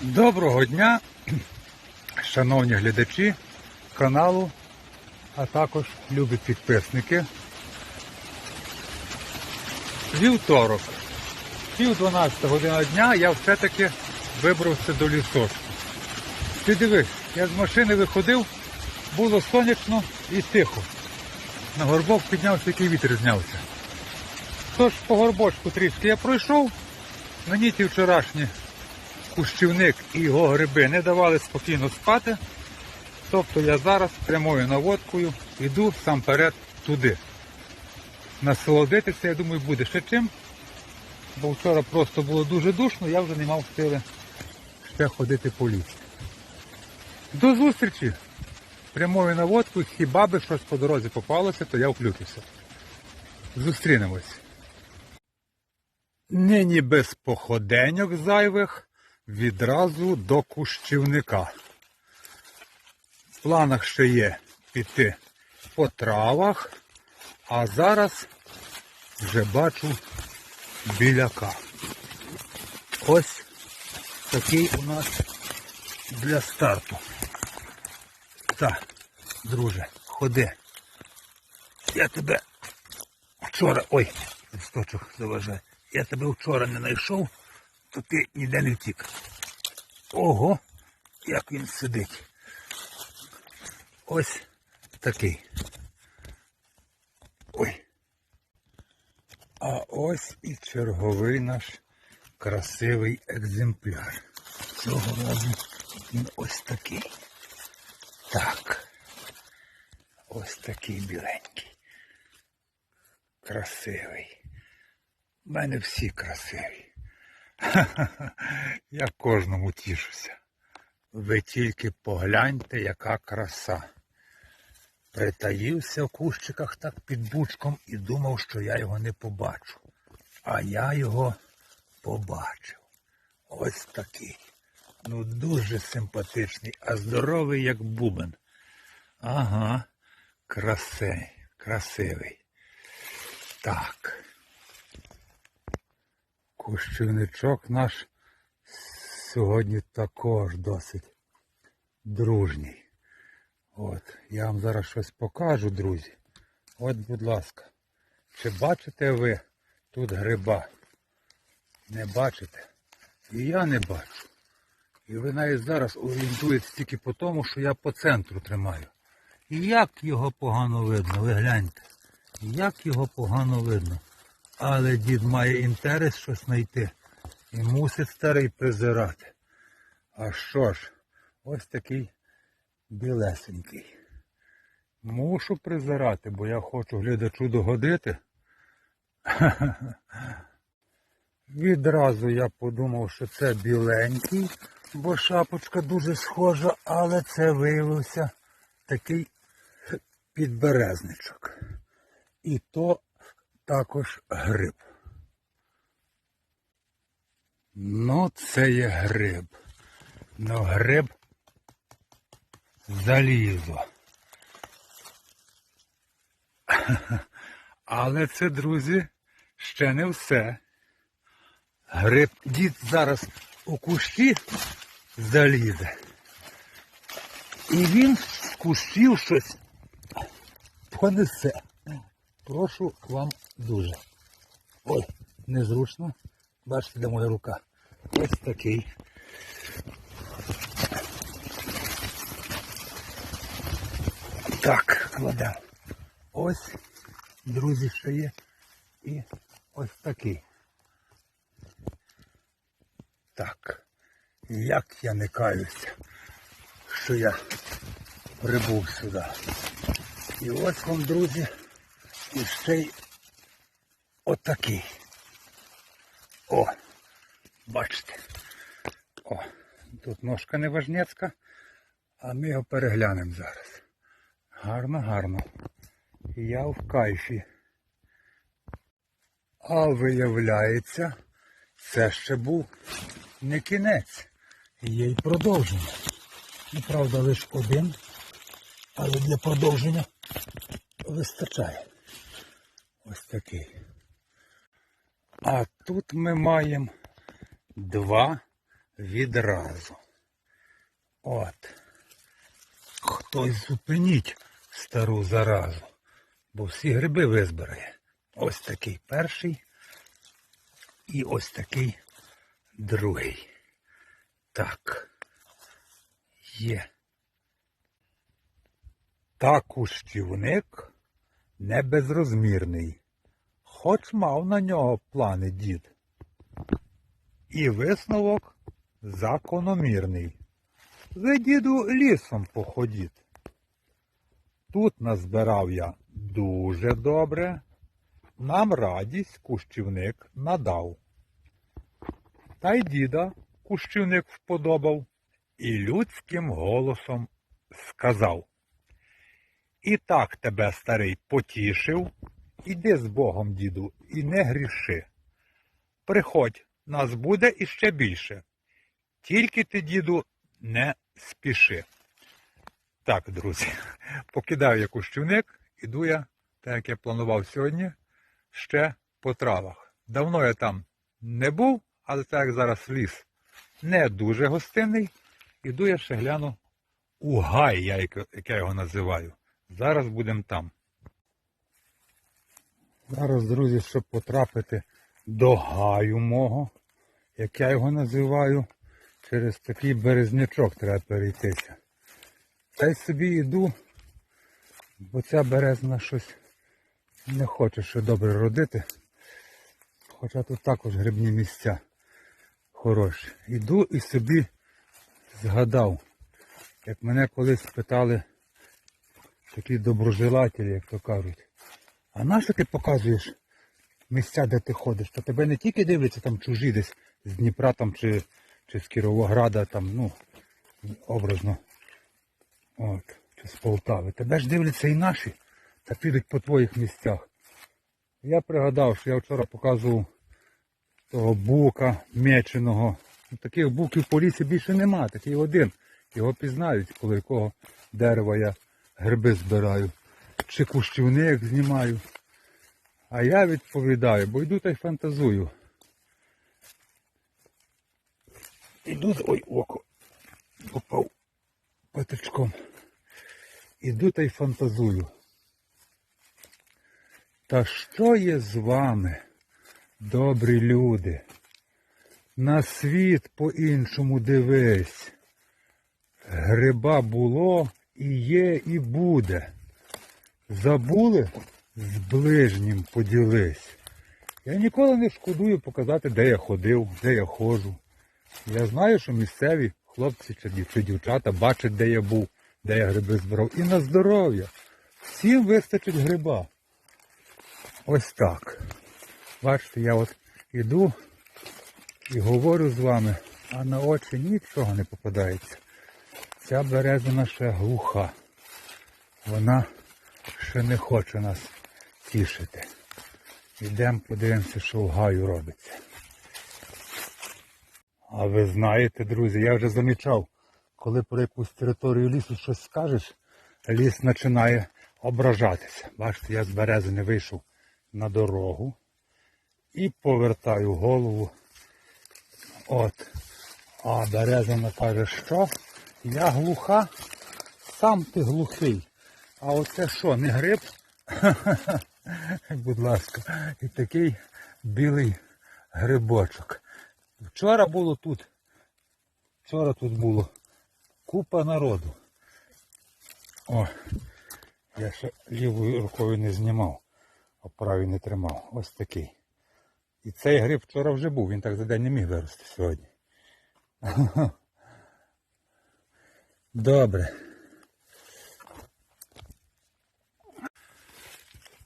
Доброго дня, шановні глядачі каналу, а також любі підписники. Вівторок, пів 12 година дня я все-таки вибрався до лісочку. Ти дивись, я з машини виходив, було сонячно і тихо. На горбок піднявся, який вітер знявся. Тож по горбочку трішки я пройшов, мені ті вчорашні кущівник і його гриби не давали спокійно спати. Тобто я зараз прямою наводкою йду сам перед туди. Насолодитися, я думаю, буде ще чим. Бо вчора просто було дуже душно, я вже не мав сили ще ходити по лісі. До зустрічі! Прямою наводкою, хіба би щось по дорозі попалося, то я включуся. Зустрінемось. Нині без походеньок зайвих відразу до кущівника. В планах ще є піти по травах, а зараз вже бачу біляка. Ось такий у нас для старту. Так, друже, ходи. Я тебе вчора... Ой, листочок заважає. Я тебе вчора не знайшов, то ти ніде не втік. Ого, як він сидить. Ось такий. Ой. А ось і черговий наш красивий екземпляр. Цього разу він ось такий. Так. Ось такий біленький. Красивий. У мене всі красиві. Я кожному тішуся. Ви тільки погляньте, яка краса. Притаївся в кущиках так під бучком і думав, що я його не побачу. А я його побачив. Ось такий. Ну, дуже симпатичний, а здоровий, як бубен. Ага, красей, красивий. Так. Кущівничок наш сьогодні також досить дружній. От, я вам зараз щось покажу, друзі. От, будь ласка. Чи бачите ви тут гриба? Не бачите? І я не бачу. І ви навіть зараз орієнтуєтесь тільки по тому, що я по центру тримаю. І як його погано видно, ви гляньте. Як його погано видно. Але дід має інтерес щось знайти. І мусить старий призирати. А що ж, ось такий білесенький. Мушу призирати, бо я хочу глядачу догодити. Відразу я подумав, що це біленький, бо шапочка дуже схожа, але це виявився такий підберезничок. І то також гриб. Ну, це є гриб. Ну, гриб залізо. Але це, друзі, ще не все. Гриб дід зараз у кущі залізе. І він з кущів щось понесе. Прошу вам дуже. Ой, незручно. Бачите, де моя рука. Ось такий. Так, кладемо. Ось, друзі, ще є. І ось такий. Так. Як я не каюся, що я прибув сюди. І ось вам, друзі, і ще й отакий. О, бачите. О, тут ножка неважнецька, а ми його переглянемо зараз. Гарно, гарно. Я в кайфі. А виявляється, це ще був не кінець. Є й продовження. Ну, правда, лише один, але для продовження вистачає. Ось такий. А тут ми маємо два відразу. От. Хтось зупиніть стару заразу, бо всі гриби визбирає. Ось такий перший і ось такий другий. Так. Є. Та кущівник не безрозмірний, хоч мав на нього плани дід. І висновок закономірний. Ви, діду, лісом походіть. Тут назбирав я дуже добре. Нам радість кущівник надав. Та й діда кущівник вподобав і людським голосом сказав. І так тебе, старий, потішив, іди з Богом, діду, і не гріши. Приходь, нас буде іще більше. Тільки ти, діду, не спіши. Так, друзі, покидаю я кущівник, іду я, так як я планував сьогодні, ще по травах. Давно я там не був, але так як зараз ліс не дуже гостинний, іду я ще гляну у гай, як я його називаю. Зараз будемо там. Зараз, друзі, щоб потрапити до гаю мого, як я його називаю, через такий березнячок треба перейтися. Та й собі йду, бо ця березна щось не хоче ще добре родити. Хоча тут також грибні місця хороші. Іду і собі згадав, як мене колись питали такі доброжелателі, як то кажуть. А нащо ти показуєш місця, де ти ходиш? То тебе не тільки дивляться там чужі десь з Дніпра там, чи, чи з Кіровограда, там, ну, образно. От, чи з Полтави. Тебе ж дивляться і наші, та підуть по твоїх місцях. Я пригадав, що я вчора показував того бука меченого. Ну, Таких буків по лісі більше нема, такий один. Його пізнають, коли якого дерева я гриби збираю. Чи кущівник знімаю. А я відповідаю, бо йду та й фантазую. Іду, ой, око попав патичком. Іду та й фантазую. Та що є з вами, добрі люди? На світ по-іншому дивись. Гриба було і є, і буде. Забули? З ближнім поділись. Я ніколи не шкодую показати, де я ходив, де я ходжу. Я знаю, що місцеві хлопці чи дівчата бачать, де я був, де я гриби збирав. І на здоров'я. Всім вистачить гриба. Ось так. Бачите, я от іду і говорю з вами, а на очі нічого не попадається. Ця березина ще глуха. Вона ще не хоче нас тішити. Йдемо подивимося, що в гаю робиться. А ви знаєте, друзі, я вже замічав, коли про якусь територію лісу щось скажеш, ліс починає ображатися. Бачите, я з березини вийшов на дорогу і повертаю голову. От. А березина каже, що? Я глуха, сам ти глухий. А оце що, не гриб? Будь ласка, і такий білий грибочок. Вчора було тут. Вчора тут було купа народу. О, я ще лівою рукою не знімав, а правою не тримав. Ось такий. І цей гриб вчора вже був, він так за день не міг вирости сьогодні. Добре.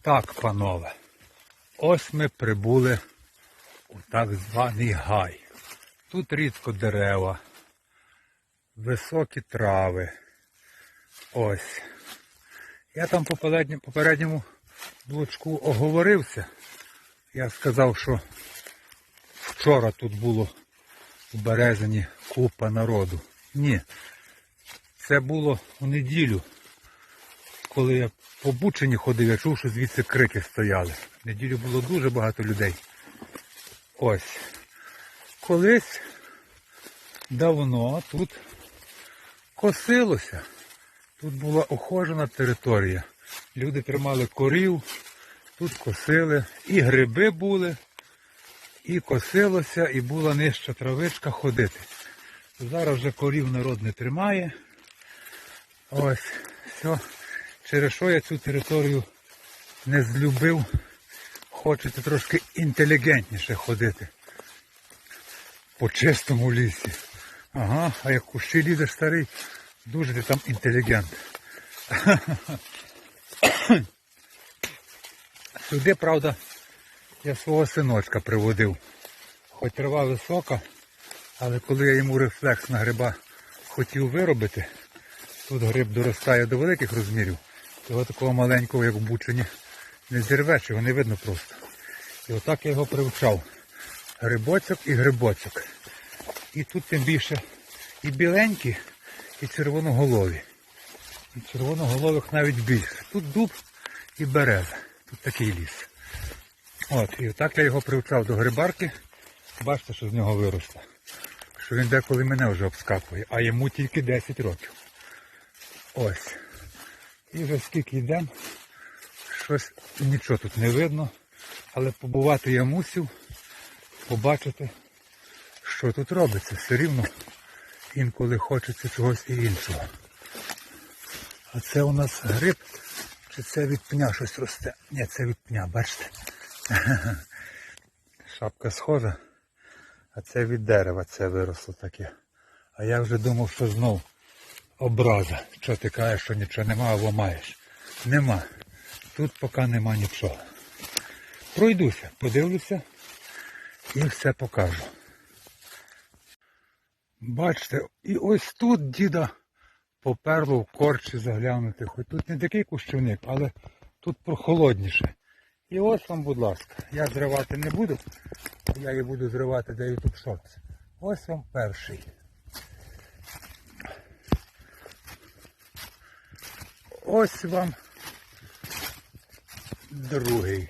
Так, панове, ось ми прибули у так званий гай. Тут рідко дерева, високі трави. Ось. Я там попередньо- попередньому блочку оговорився. Я сказав, що вчора тут було у березині купа народу. Ні. Це було у неділю, коли я по Бучині ходив, я чув, що звідси крики стояли. Неділю було дуже багато людей. Ось. Колись давно тут косилося. Тут була охожена територія. Люди тримали корів, тут косили, і гриби були, і косилося, і була нижча травичка ходити. Зараз вже корів народ не тримає. Ось, все. Через що я цю територію не злюбив. Хочете трошки інтелігентніше ходити. По чистому лісі. Ага, а як кущі лізеш старий, дуже ти там інтелігент. Сюди, правда, я свого синочка приводив. Хоч трава висока, але коли я йому рефлекс на гриба хотів виробити, тут гриб доростає до великих розмірів, його такого маленького, як в бучині, не зірвеш, його не видно просто. І отак я його привчав. Грибочок і грибочок. І тут тим більше і біленькі, і червоноголові. І червоноголових навіть більше. Тут дуб і береза. Тут такий ліс. От, і так я його привчав до грибарки. Бачите, що з нього виросло. Що він деколи мене вже обскакує, а йому тільки 10 років. Ось. І вже скільки йдемо, щось нічого тут не видно. Але побувати я мусив, побачити, що тут робиться. Все рівно інколи хочеться чогось і іншого. А це у нас гриб, чи це від пня щось росте? Ні, це від пня, бачите? Шапка схожа, а це від дерева це виросло таке. А я вже думав, що знов образа. Що ти кажеш, що нічого нема, або маєш. Нема. Тут поки нема нічого. Пройдуся, подивлюся і все покажу. Бачите, і ось тут діда поперло в корчі заглянути. Хоч тут не такий кущівник, але тут прохолодніше. І ось вам, будь ласка, я зривати не буду. Я її буду зривати де YouTube Shorts. Ось вам перший. Ось вам другий.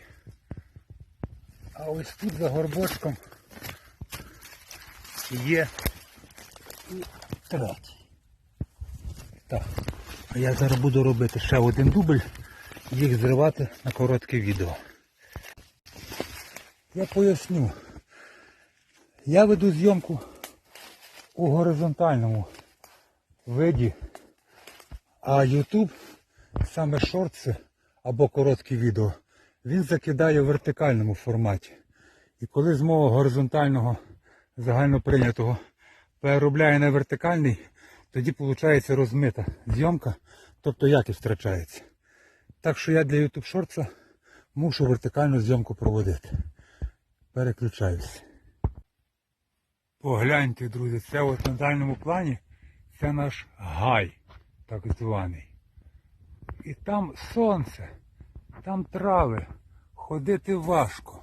А ось тут за горбочком є і третій. Так. А я зараз буду робити ще один дубль, їх зривати на коротке відео. Я поясню. Я веду зйомку у горизонтальному виді, а YouTube, саме шортси або короткі відео, він закидає в вертикальному форматі. І коли з мого горизонтального загально прийнятого переробляє на вертикальний, тоді виходить розмита зйомка, тобто якість втрачається. Так що я для YouTube Shorts мушу вертикальну зйомку проводити. Переключаюсь. Погляньте, друзі, це от на дальньому плані це наш гай, так званий. І там сонце, там трави, ходити важко.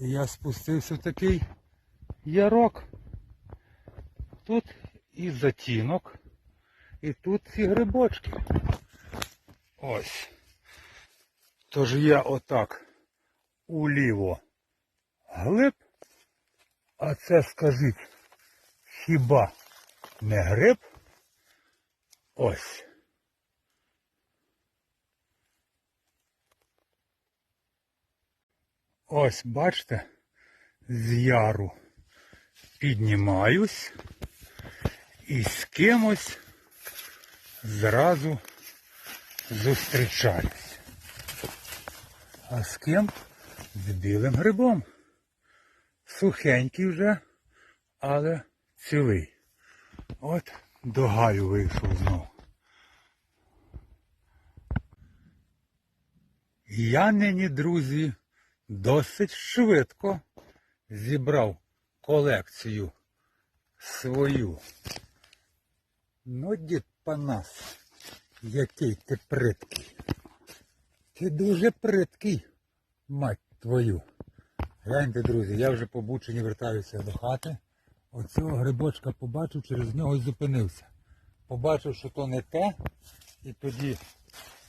І я спустився в такий ярок. Тут і затінок, і тут ці грибочки. Ось. Тож я отак уліво глиб, а це скажіть, хіба не гриб? Ось. Ось, бачите, з яру піднімаюсь і з кимось зразу зустрічаюсь. А з ким? З білим грибом. Сухенький вже, але цілий. От до гаю вийшов знов. Я нині, друзі, досить швидко зібрав колекцію свою. Ну, дід Панас, який ти приткий. Ти дуже приткий, мать твою. Гляньте, друзі, я вже по Бучині вертаюся до хати. Оцього грибочка побачив, через нього і зупинився. Побачив, що то не те, і тоді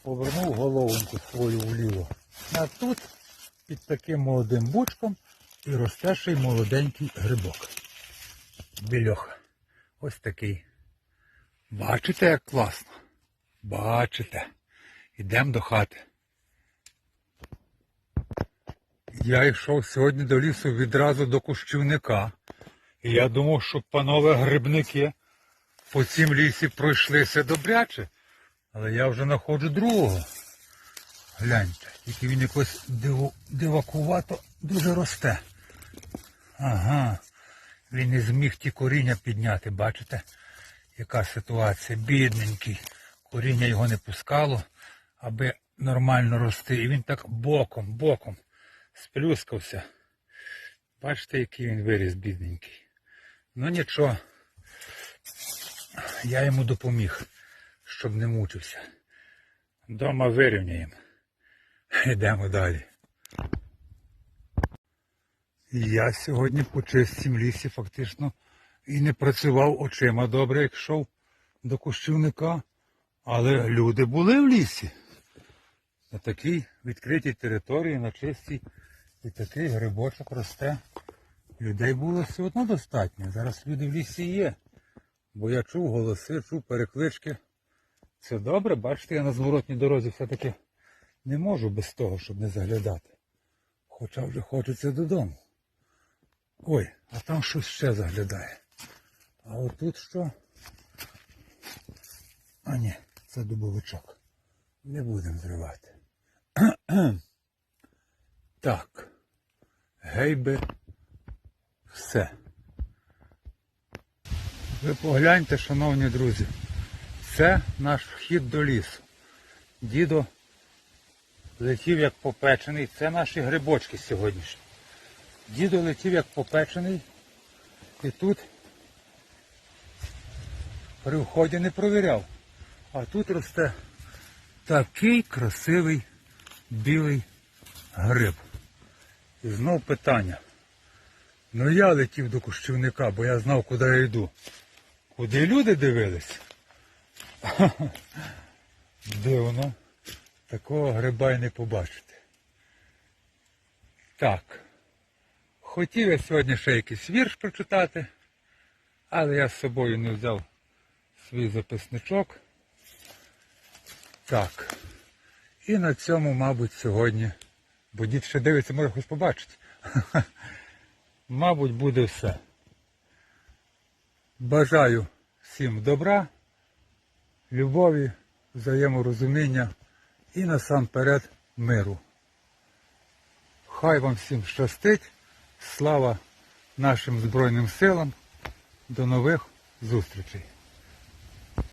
повернув головоньку свою вліво. А тут під таким молодим бучком і росте ще й молоденький грибок. Більоха. Ось такий. Бачите, як класно? Бачите. Йдемо до хати. Я йшов сьогодні до лісу відразу до кущівника. І я думав, що панове грибники по цім лісі пройшлися добряче. Але я вже знаходжу другого. Гляньте, тільки він якось диву, дивакувато дуже росте. Ага. Він не зміг ті коріння підняти, бачите? Яка ситуація? Бідненький. Коріння його не пускало, аби нормально рости. І він так боком, боком сплюскався. Бачите, який він виріс, бідненький. Ну нічого. Я йому допоміг, щоб не мучився. Дома вирівняємо. Йдемо далі. Я сьогодні по чистім лісі фактично і не працював очима добре, як йшов до кущівника, але люди були в лісі. На такій відкритій території, на чистій, і такий грибочок росте. Людей було все одно достатньо. Зараз люди в лісі є. Бо я чув голоси, чув переклички. Це добре, бачите, я на зворотній дорозі все-таки не можу без того, щоб не заглядати. Хоча вже хочеться додому. Ой, а там щось ще заглядає. А отут що? А ні, це дубовичок. Не будемо зривати. так. Гейби. Все. Ви погляньте, шановні друзі. Це наш вхід до лісу. Дідо летів як попечений. Це наші грибочки сьогоднішні. Дідо летів як попечений. І тут при вході не провіряв. А тут росте такий красивий білий гриб. І знов питання. Ну я летів до кущівника, бо я знав, куди я йду. Куди люди дивились? Дивно. Такого гриба й не побачити. Так. Хотів я сьогодні ще якийсь вірш прочитати, але я з собою не взяв свій записничок. Так. І на цьому, мабуть, сьогодні, бо дід ще дивиться, може хоч побачить. Мабуть, буде все. Бажаю всім добра, любові, взаєморозуміння і насамперед миру. Хай вам всім щастить. Слава нашим Збройним силам. До нових зустрічей.